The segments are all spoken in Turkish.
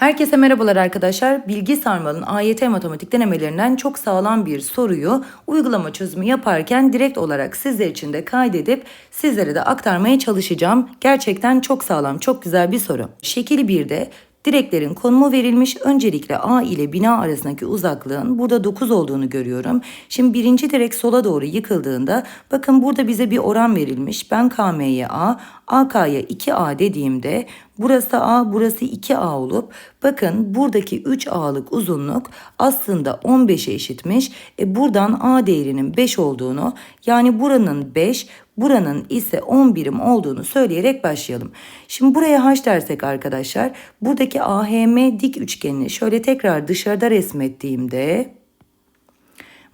Herkese merhabalar arkadaşlar. Bilgi Sarmal'ın AYT matematik denemelerinden çok sağlam bir soruyu uygulama çözümü yaparken direkt olarak sizler için de kaydedip sizlere de aktarmaya çalışacağım. Gerçekten çok sağlam, çok güzel bir soru. Şekil 1'de Direklerin konumu verilmiş. Öncelikle A ile bina arasındaki uzaklığın burada 9 olduğunu görüyorum. Şimdi birinci direk sola doğru yıkıldığında bakın burada bize bir oran verilmiş. Ben KM'ye A, AK'ya 2A dediğimde burası A, burası 2A olup bakın buradaki 3A'lık uzunluk aslında 15'e eşitmiş. E buradan A değerinin 5 olduğunu yani buranın 5, buranın ise 10 birim olduğunu söyleyerek başlayalım. Şimdi buraya h dersek arkadaşlar buradaki AHM dik üçgenini şöyle tekrar dışarıda resmettiğimde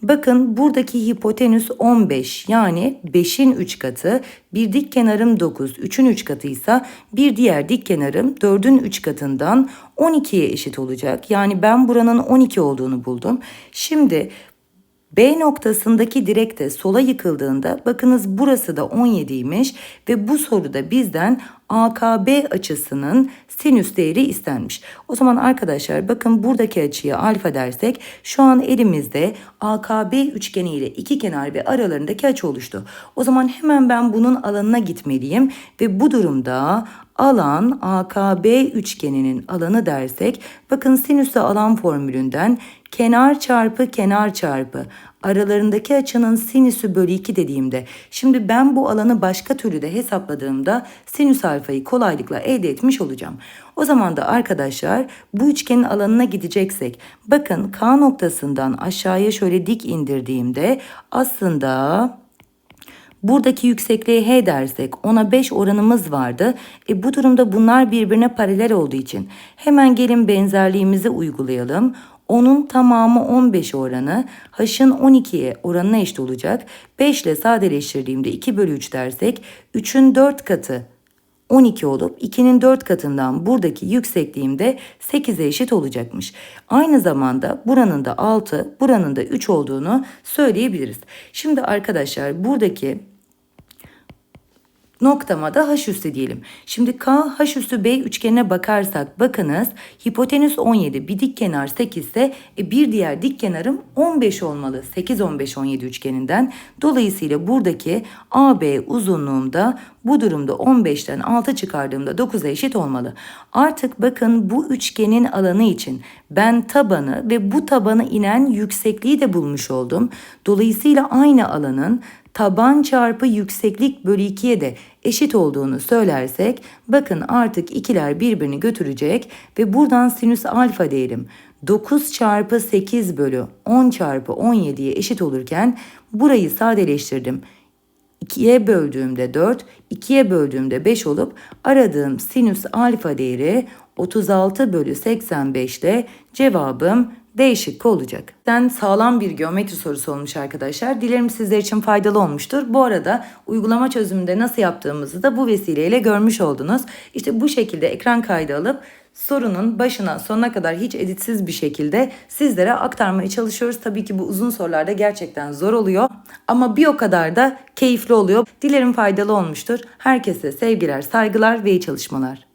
Bakın buradaki hipotenüs 15 yani 5'in 3 katı, bir dik kenarım 9, 3'ün 3 katıysa bir diğer dik kenarım 4'ün 3 katından 12'ye eşit olacak. Yani ben buranın 12 olduğunu buldum. Şimdi B noktasındaki direk de sola yıkıldığında bakınız burası da 17'ymiş ve bu soruda bizden AKB açısının sinüs değeri istenmiş. O zaman arkadaşlar bakın buradaki açıya alfa dersek şu an elimizde AKB üçgeni ile iki kenar ve aralarındaki açı oluştu. O zaman hemen ben bunun alanına gitmeliyim ve bu durumda alan AKB üçgeninin alanı dersek bakın sinüsü alan formülünden kenar çarpı kenar çarpı aralarındaki açının sinüsü bölü 2 dediğimde şimdi ben bu alanı başka türlü de hesapladığımda sinüs alfayı kolaylıkla elde etmiş olacağım. O zaman da arkadaşlar bu üçgenin alanına gideceksek bakın K noktasından aşağıya şöyle dik indirdiğimde aslında Buradaki yüksekliğe H dersek ona 5 oranımız vardı. E bu durumda bunlar birbirine paralel olduğu için hemen gelin benzerliğimizi uygulayalım. Onun tamamı 15 oranı H'ın 12'ye oranına eşit olacak. 5 ile sadeleştirdiğimde 2 bölü 3 dersek 3'ün 4 katı 12 olup 2'nin 4 katından buradaki yüksekliğim de 8'e eşit olacakmış. Aynı zamanda buranın da 6, buranın da 3 olduğunu söyleyebiliriz. Şimdi arkadaşlar buradaki noktama da h üssü diyelim. Şimdi k h üssü b üçgenine bakarsak bakınız hipotenüs 17 bir dik kenar 8 ise e, bir diğer dik kenarım 15 olmalı. 8 15 17 üçgeninden. Dolayısıyla buradaki AB uzunluğumda bu durumda 15'ten 6 çıkardığımda 9'a eşit olmalı. Artık bakın bu üçgenin alanı için ben tabanı ve bu tabana inen yüksekliği de bulmuş oldum. Dolayısıyla aynı alanın taban çarpı yükseklik bölü 2'ye de eşit olduğunu söylersek bakın artık ikiler birbirini götürecek ve buradan sinüs alfa değerim 9 çarpı 8 bölü 10 çarpı 17'ye eşit olurken burayı sadeleştirdim. 2'ye böldüğümde 4, 2'ye böldüğümde 5 olup aradığım sinüs alfa değeri 36 bölü 85 ile cevabım D şıkkı olacak. Ben sağlam bir geometri sorusu olmuş arkadaşlar. Dilerim sizler için faydalı olmuştur. Bu arada uygulama çözümünde nasıl yaptığımızı da bu vesileyle görmüş oldunuz. İşte bu şekilde ekran kaydı alıp sorunun başına sonuna kadar hiç editsiz bir şekilde sizlere aktarmaya çalışıyoruz. Tabii ki bu uzun sorularda gerçekten zor oluyor ama bir o kadar da keyifli oluyor. Dilerim faydalı olmuştur. Herkese sevgiler, saygılar ve iyi çalışmalar.